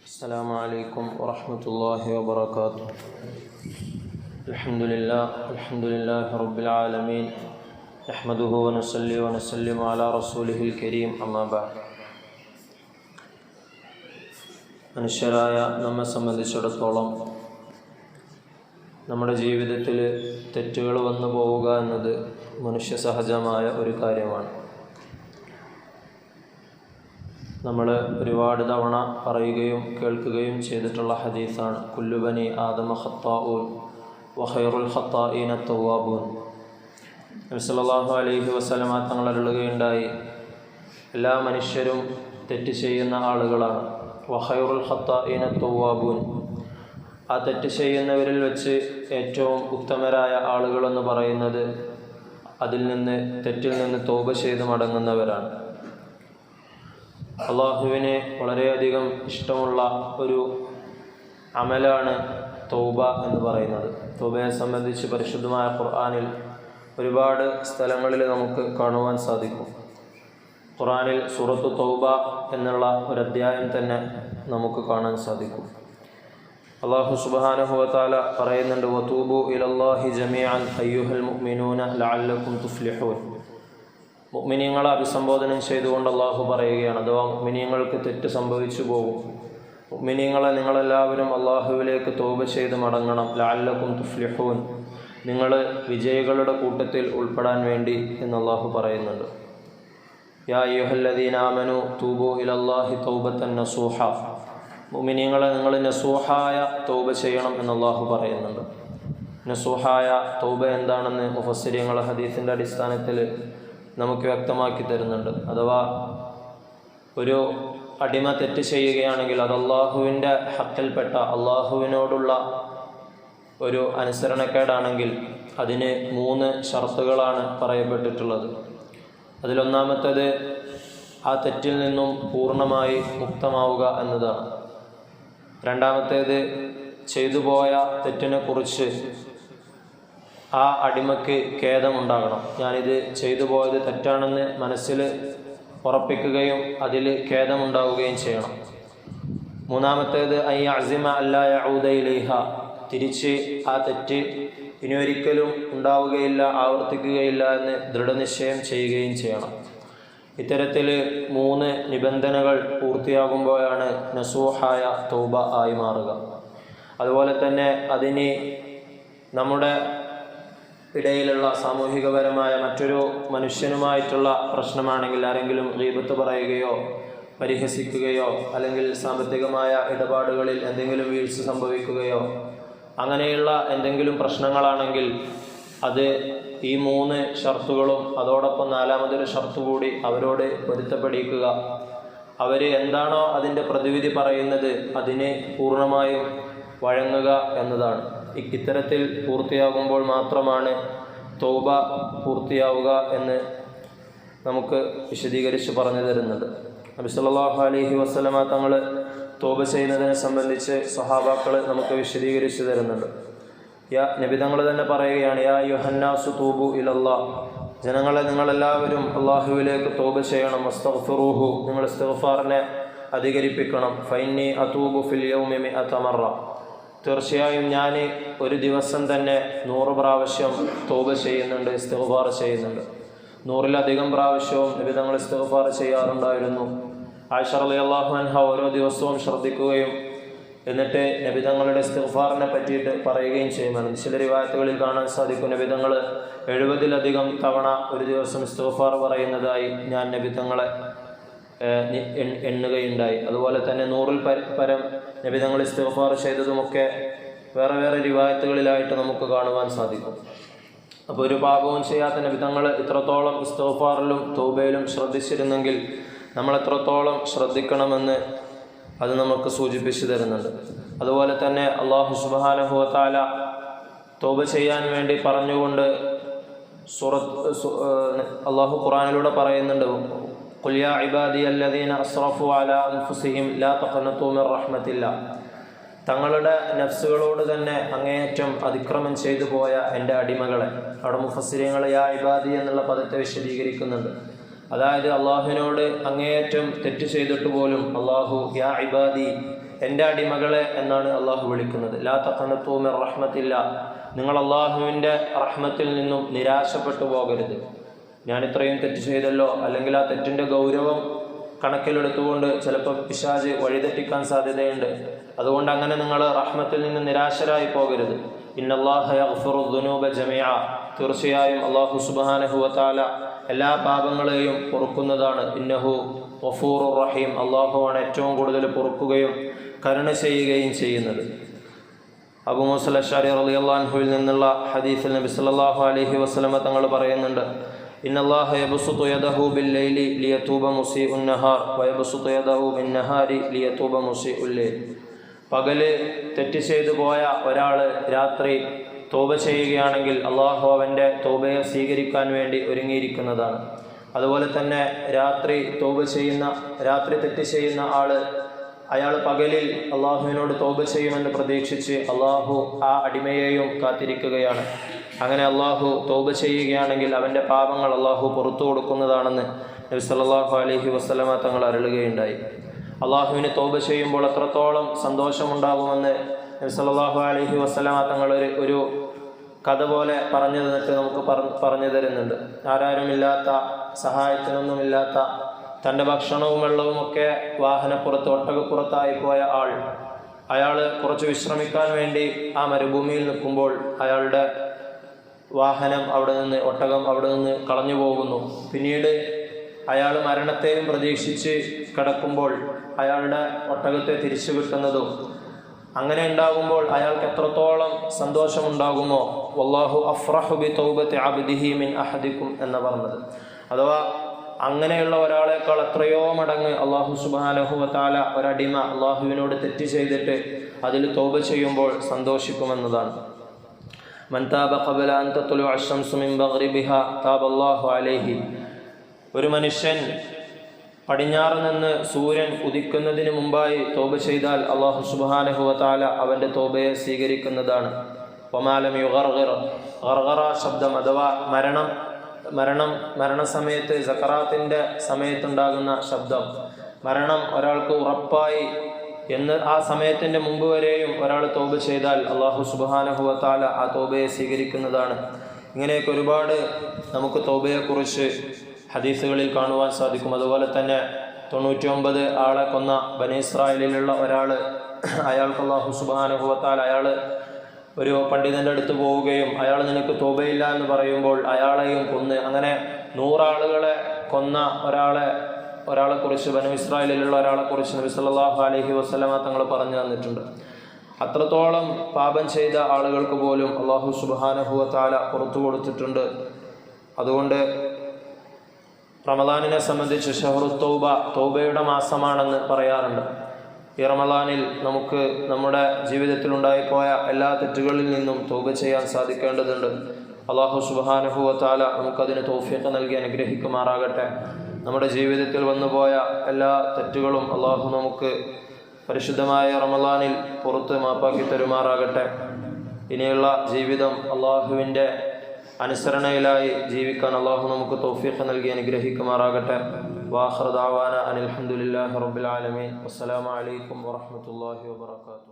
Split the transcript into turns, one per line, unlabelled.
السلام عليكم ورحمة الله وبركاته الحمد لله الحمد لله رب العالمين نحمده ونصلي ونسلم على رسوله الكريم أما بعد മനുഷ്യരായ നമ്മെ സംബന്ധിച്ചിടത്തോളം നമ്മുടെ ജീവിതത്തിൽ തെറ്റുകൾ വന്നു പോവുക എന്നത് മനുഷ്യ സഹജമായ ഒരു കാര്യമാണ് നമ്മൾ ഒരുപാട് തവണ പറയുകയും കേൾക്കുകയും ചെയ്തിട്ടുള്ള ഹദീസാണ്. കുല്ലുബനി ആദമ ഖത്താഊൻ വഹൈറുൽ ഖത്താഈന തവ്വാബൂൻ നബിസല്ലാഹു അലൈഹി വസ്ലമ തങ്ങൾ അരുളുകയുണ്ടായി. എല്ലാ മനുഷ്യരും തെറ്റ് ചെയ്യുന്ന ആളുകളാണ്. വഹൈറുൽ ഖത്താഇന തവ്വാബൂൻ ആ തെറ്റ് ചെയ്യുന്നവരിൽ വെച്ച് ഏറ്റവും ഉത്തമരായ ആളുകളെന്ന് പറയുന്നത് അതിൽ നിന്ന് തെറ്റിൽ നിന്ന് തോപ ചെയ്ത് മടങ്ങുന്നവരാണ്. അള്ളാഹുവിന് വളരെയധികം ഇഷ്ടമുള്ള ഒരു അമലാണ് തൗബ എന്ന് പറയുന്നത്. തൗബയെ സംബന്ധിച്ച് പരിശുദ്ധമായ ഖുർആാനിൽ ഒരുപാട് സ്ഥലങ്ങളിൽ നമുക്ക് കാണുവാൻ സാധിക്കും. ഖുറാനിൽ സൂറത്തു തൗബ എന്നുള്ള ഒരു അധ്യായം തന്നെ നമുക്ക് കാണാൻ സാധിക്കും. അള്ളാഹു സുബാനുഹുവത്താല പറയുന്നുണ്ട് വതൂബു ഇലല്ലാഹി ജമിയാൻ അയ്യുഹൽ മുഅ്മിനൂന ലഅല്ലക്കും തുഫ്ലിഹൂൻ. മുഅ്മിനീങ്ങളെ അഭിസംബോധന ചെയ്തുകൊണ്ട് അള്ളാഹു പറയുകയാണ് അഥവാ മിനിയങ്ങൾക്ക് തെറ്റ് സംഭവിച്ചു പോകും മുഅ്മിനീങ്ങളെ നിങ്ങളെല്ലാവരും അള്ളാഹുവിലേക്ക് തോപ ചെയ്ത് മടങ്ങണം. ലാല്ലക്കും തുഫ്ലിഹൂൻ. നിങ്ങൾ വിജയികളുടെ കൂട്ടത്തിൽ ഉൾപ്പെടാൻ വേണ്ടി എന്ന് അള്ളാഹു പറയുന്നുണ്ട്. യാ യുഹല്ലദീനാമനു തൂബു ഇലല്ലാഹി തൗബത്തൻ നസൂഹ. മുഅ്മിനീങ്ങളെ നിങ്ങൾ നസൂഹായ തൗബ ചെയ്യണം എന്ന് അള്ളാഹു പറയുന്നുണ്ട്. നസൂഹായ തൗബ എന്താണെന്ന് മുഫസ്സിരിയങ്ങൾ ഹദീസിന്റെ അടിസ്ഥാനത്തിൽ നമുക്ക് വ്യക്തമാക്കി തരുന്നുണ്ട്. അഥവാ ഒരു അടിമ തെറ്റ് ചെയ്യുകയാണെങ്കിൽ അത് അള്ളാഹുവിന്റെ ഹക്കിൽപ്പെട്ട അള്ളാഹുവിനോടുള്ള ഒരു അനുസരണക്കേടാണെങ്കിൽ അതിന് മൂന്ന് ഷർത്തുകളാണ് പറയപ്പെട്ടിട്ടുള്ളത്. അതിലൊന്നാമത്തേത് ആ തെറ്റിൽ നിന്നും പൂർണമായി മുക്തമാവുക എന്നതാണ്. രണ്ടാമത്തേത് ചെയ്തു പോയ തെറ്റിനെക്കുറിച്ച് ആ അടിമയ്ക്ക് ഖേദമുണ്ടാകണം. ഞാനിത് ചെയ്തു പോയത് തെറ്റാണെന്ന് മനസ്സിൽ ഉറപ്പിക്കുകയും അതിൽ ഖേദമുണ്ടാവുകയും ചെയ്യണം. മൂന്നാമത്തേത് ഐ അസിമ അല്ലായ ഊദയിലേഹ തിരിച്ച് ആ തെറ്റ് ഇനി ഒരിക്കലും ഉണ്ടാവുകയില്ല ആവർത്തിക്കുകയില്ല എന്ന് ദൃഢനിശ്ചയം ചെയ്യുകയും ചെയ്യണം. ഇത്തരത്തിൽ മൂന്ന് നിബന്ധനകൾ പൂർത്തിയാകുമ്പോഴാണ് നസൂഹായ തൗബ ആയി മാറുക. അതുപോലെ തന്നെ അതിന് നമ്മുടെ ഇടയിലുള്ള സാമൂഹികപരമായ മറ്റൊരു മനുഷ്യനുമായിട്ടുള്ള പ്രശ്നമാണെങ്കിൽ ആരെങ്കിലും ഗീപത്ത് പറയുകയോ പരിഹസിക്കുകയോ അല്ലെങ്കിൽ സാമ്പത്തികമായ ഇടപാടുകളിൽ എന്തെങ്കിലും വീഴ്ച സംഭവിക്കുകയോ അങ്ങനെയുള്ള എന്തെങ്കിലും പ്രശ്നങ്ങളാണെങ്കിൽ അത് ഈ മൂന്ന് ഷർത്തുകളും അതോടൊപ്പം നാലാമതൊരു ഷർത്ത് കൂടി അവരോട് പൊരുത്തപ്പെടിക്കുക. അവർ എന്താണോ അതിന്റെ പ്രതിവിധി പറയുന്നത് അതിനെ പൂർണമായും വഴങ്ങുക എന്നതാണ്. ഇത്തരത്തിൽ പൂർത്തിയാകുമ്പോൾ മാത്രമാണ് തോബ പൂർത്തിയാവുക എന്ന് നമുക്ക് വിശദീകരിച്ച് പറഞ്ഞു തരുന്നത്. നബി സല്ലല്ലാഹു അലൈഹി വസല്ലമ തങ്ങൾ തോബ ചെയ്യുന്നതിനെ സംബന്ധിച്ച് സഹാബാക്കൾ നമുക്ക് വിശദീകരിച്ച് തരുന്നുണ്ട് യാ നബി തങ്ങൾ തന്നെ പറയുകയാണ് യാ യുഹന്നാസു തൂബു ഇലല്ലാ ജനങ്ങളെ നിങ്ങളെല്ലാവരും അള്ളാഹുവിലേക്ക് തോബ ചെയ്യണം. അസ്തഗ്ഫിറൂഹു നിങ്ങൾ ഇസ്തഫാറിനെ അധികരിപ്പിക്കണം. ഫൈനി അതൂബു ഫിൽ യൗമി മിഅതമറ തീർച്ചയായും ഞാൻ ഒരു ദിവസം തന്നെ നൂറ് പ്രാവശ്യം തോബ ചെയ്യുന്നുണ്ട് ഇസ്തഫാർ ചെയ്യുന്നുണ്ട്. നൂറിലധികം പ്രാവശ്യവും വിവിധങ്ങൾ തങ്ങൾ ഇസ്തിഗ്ഫാർ ചെയ്യാറുണ്ടായിരുന്നു. ആയിഷ റളിയല്ലാഹു അൻഹ ഓരോ ദിവസവും ശ്രദ്ധിക്കുകയും എന്നിട്ട് നബിതങ്ങളുടെ ഇസ്തിഗ്ഫാറിനെ പറ്റിയിട്ട് പറയുകയും ചെയ്യുമായിരുന്നു ചില റിവായത്തുകളിൽ കാണാൻ സാധിക്കും. നബിതങ്ങൾ എഴുപതിലധികം തവണ ഒരു ദിവസം ഇസ്തിഗ്ഫാർ പറയുന്നതായി ഞാൻ നബിതങ്ങളെ എണ്ണുകയുണ്ടായി. അതുപോലെ തന്നെ നൂറിൽ പരം നബിതങ്ങൾ ഇസ്തിഗ്ഫാർ ചെയ്തതുമൊക്കെ വേറെ വേറെ രൂപായത്തുകളിലായിട്ട് നമുക്ക് കാണുവാൻ സാധിക്കും. അപ്പോൾ ഒരു പാപവും ചെയ്യാത്ത നബിതങ്ങൾ ഇത്രത്തോളം ഇസ്തിഗ്ഫാറിലും തൂബയിലും ശ്രദ്ധിച്ചിരുന്നെങ്കിൽ നമ്മൾ എത്രത്തോളം ശ്രദ്ധിക്കണമെന്ന് അത് നമുക്ക് സൂചിപ്പിച്ചു തരുന്നുണ്ട്. അതുപോലെ തന്നെ അള്ളാഹു സുബാനഹുവത്താല തോബ ചെയ്യാൻ വേണ്ടി പറഞ്ഞുകൊണ്ട് സുറത്ത് അള്ളാഹു ഖുറാനിലൂടെ പറയുന്നുണ്ട് കുല്യ الذين أسرفوا على أنفسهم لا تقنطوا من رحمة الله തങ്ങളുടെ നഫ്സുകളോട് തന്നെ അങ്ങേയറ്റം അതിക്രമം ചെയ്തു പോയ എന്റെ അടിമകളെ. അവിടെ മുഫസ്സിരിയങ്ങൾ യാ ഇബാദി എന്നുള്ള പദത്തെ വിശദീകരിക്കുന്നുണ്ട്. അതായത് അള്ളാഹുവിനോട് അങ്ങേയറ്റം തെറ്റ് ചെയ്തിട്ട് പോലും അള്ളാഹു യാ ഇബാദി എന്റെ അടിമകളെ എന്നാണ് അള്ളാഹു വിളിക്കുന്നത്. ലാ തഖനത്തൂമിർ റഹ്മത്തില്ല. നിങ്ങൾ അള്ളാഹുവിന്റെ റഹ്മത്തിൽ നിന്നും നിരാശപ്പെട്ടു പോകരുത്. ഞാൻ ഇത്രയും തെറ്റ് ചെയ്തല്ലോ. അല്ലെങ്കിൽ ആ തെറ്റിന്റെ ഗൗരവം കണക്കിലെടുത്തുകൊണ്ട് ചിലപ്പോൾ പിശാജ് വഴിതെറ്റിക്കാൻ സാധ്യതയുണ്ട്. അതുകൊണ്ട് അങ്ങനെ നിങ്ങൾ റഹ്മത്തിൽ നിന്ന് നിരാശരായി പോകരുത്. ഇന്നല്ലാഹുനൂബ ജമിയ തീർച്ചയായും അള്ളാഹു സുബാനഹുവത്താല എല്ലാ പാപങ്ങളെയും പൊറുക്കുന്നതാണ്. ഇന്നഹു വഫൂർ റഹീം. അള്ളാഹുവാണ് ഏറ്റവും കൂടുതൽ പൊറുക്കുകയും കരുണ ചെയ്യുകയും ചെയ്യുന്നത്. അബു മുസലഷാരി അലി അള്ളാൻഹുവിൽ നിന്നുള്ള ഹദീഫിൽ നബി സല്ലാഹു അലഹി വസ്ലമ തങ്ങൾ പറയുന്നുണ്ട് ഇന്നല്ലാഹ യബ്സുതു യദഹു بالليل ليتوب മുസീഉൻ നഹാർ വയബ്സുതു യദഹു بالنهار ليتوب മുസീഉൽ ലൈൽ. പകൽ തെറ്റ് ചെയ്തു പോയ ഒരാൾ രാത്രി തോപ ചെയ്യുകയാണെങ്കിൽ അള്ളാഹു അവന്റെ തോബയെ സ്വീകരിക്കാൻ വേണ്ടി ഒരുങ്ങിയിരിക്കുന്നതാണ്. അതുപോലെ തന്നെ രാത്രി തോപ ചെയ്യുന്ന രാത്രി തെറ്റ് ചെയ്യുന്ന ആൾ അയാൾ പകലിൽ അള്ളാഹുവിനോട് തോപ ചെയ്യുമെന്ന് പ്രതീക്ഷിച്ച് അള്ളാഹു ആ അടിമയെയും കാത്തിരിക്കുകയാണ്. അങ്ങനെ അള്ളാഹു തോബ ചെയ്യുകയാണെങ്കിൽ അവന്റെ പാപങ്ങൾ അള്ളാഹു പുറത്തു കൊടുക്കുന്നതാണെന്ന് നബി സല്ലാഹു അലഹി വസ്ലമ തങ്ങൾ അരുളുകയുണ്ടായി. അള്ളാഹുവിന് തോബ ചെയ്യുമ്പോൾ എത്രത്തോളം സന്തോഷമുണ്ടാകുമെന്ന് നബി സല്ലാഹു അലഹി വസ്ലമ തങ്ങൾ ഒരു ഒരു കഥ പോലെ പറഞ്ഞു തന്നിട്ട് നമുക്ക് പറ- പറഞ്ഞു തരുന്നുണ്ട്. ആരാരുമില്ലാത്ത സഹായത്തിനൊന്നുമില്ലാത്ത തന്റെ ഭക്ഷണവും വെള്ളവും ഒക്കെ വാഹനപ്പുറത്ത് ഒട്ടകപ്പുറത്തായി പോയ ആൾ അയാൾ കുറച്ച് വിശ്രമിക്കാൻ വേണ്ടി ആ മരുഭൂമിയിൽ നിൽക്കുമ്പോൾ അയാളുടെ വാഹനം അവിടെ നിന്ന് ഒട്ടകം അവിടെ നിന്ന് കളഞ്ഞു പോകുന്നു. പിന്നീട് അയാൾ മരണത്തെയും പ്രതീക്ഷിച്ച് കിടക്കുമ്പോൾ അയാളുടെ ഒട്ടകത്തെ തിരിച്ചു കിട്ടുന്നതും അങ്ങനെ ഉണ്ടാകുമ്പോൾ അയാൾക്ക് എത്രത്തോളം സന്തോഷമുണ്ടാകുമോ? വല്ലാഹു അഫ്രഹുബി തൗബത്തെ അബ്ദിഹി മിൻ അഹദിക്കും എന്ന് പറഞ്ഞത്. അഥവാ അങ്ങനെയുള്ള ഒരാളെക്കാൾ എത്രയോ മടങ്ങ് അള്ളാഹു സുബാനഹു വത്താല ഒരടിമ അള്ളാഹുവിനോട് തെറ്റ് ചെയ്തിട്ട് അതിൽ തോപ ചെയ്യുമ്പോൾ സന്തോഷിക്കുമെന്നതാണ്. മൻ താബ ഖബല അൻ തത്തുലു അഷംസു മിൻ ബഹ്റിബിഹ താബ അല്ലാഹു അലൈഹി. ഒരു മനുഷ്യൻ പടിഞ്ഞാറ് നിന്ന് സൂര്യൻ ഉദിക്കുന്നതിന് മുമ്പായി തോബ ചെയ്താൽ അള്ളാഹു സുബാനഹുവത്താല അവന്റെ തോബയെ സ്വീകരിക്കുന്നതാണ്. ഒമാലം യുഗർഗർ ഗർഗറ ശബ്ദം അഥവാ മരണം മരണം മരണസമയത്ത് സക്കറാത്തിന്റെ സമയത്തുണ്ടാകുന്ന ശബ്ദം. മരണം ഒരാൾക്ക് ഉറപ്പായി എന്ന് ആ സമയത്തിന്റെ മുമ്പ് വരെയും ഒരാൾ തോബ് ചെയ്താൽ അള്ളാഹു സുബാനഹുവത്താല ആ തോബയെ സ്വീകരിക്കുന്നതാണ്. ഇങ്ങനെയൊക്കെ ഒരുപാട് നമുക്ക് തോബയെക്കുറിച്ച് ഹദീസുകളിൽ കാണുവാൻ സാധിക്കും. അതുപോലെ തന്നെ തൊണ്ണൂറ്റി ഒമ്പത് ആളെ കൊന്ന ബനീസ്രായേലിലുള്ള ഒരാൾ അയാൾക്ക് അള്ളാഹു സുബാനുഭവത്താൽ അയാൾ ഒരു പണ്ഡിതന്റെ അടുത്ത് പോവുകയും അയാൾ നിനക്ക് തോബയില്ല എന്ന് പറയുമ്പോൾ അയാളെയും കൊന്ന് അങ്ങനെ നൂറാളുകളെ കൊന്ന ഒരാളെ ഒരാളെ കുറിച്ച് ബനു ഇസ്രായേലിലുള്ള ഒരാളെ കുറിച്ച് നബി സല്ലല്ലാഹു അലൈഹി വസല്ലമ തങ്ങൾ പറഞ്ഞു തന്നിട്ടുണ്ട്. അത്രത്തോളം പാപം ചെയ്ത ആളുകൾക്ക് പോലും അള്ളാഹു സുബാനഹുവ പുറത്തു കൊടുത്തിട്ടുണ്ട്. അതുകൊണ്ട് റമദാനിനെ സംബന്ധിച്ച് ഷഹറു തൗബ തൗബയുടെ മാസമാണെന്ന് പറയാറുണ്ട്. ഈ റമദാനിൽ നമുക്ക് നമ്മുടെ ജീവിതത്തിൽ ഉണ്ടായിപ്പോയ എല്ലാ തെറ്റുകളിൽ നിന്നും തൗബ ചെയ്യാൻ സാധിക്കേണ്ടതുണ്ട്. അള്ളാഹു സുബാനഹുവ നമുക്കതിന് തോഫിയൊക്കെ നൽകി അനുഗ്രഹിക്കുമാറാകട്ടെ. നമ്മുടെ ജീവിതത്തിൽ വന്നുപോയ എല്ലാ തെറ്റുകളും അള്ളാഹു നമുക്ക് പരിശുദ്ധമായ റമലാനിൽ പുറത്ത് മാപ്പാക്കി തരുമാറാകട്ടെ. ഇനിയുള്ള ജീവിതം അള്ളാഹുവിന്റെ അനുസരണയിലായി ജീവിക്കാൻ അള്ളാഹു നമുക്ക് തൗഫീഖ് നൽകി അനുഗ്രഹിക്കുമാറാകട്ടെ. വാഹൃദാവാന അനിൽഹമുല്ലാ റബ്ബിൽ ആലമീൻ. വാഹമത്തല്ലാഹി വബറകാതുഹു.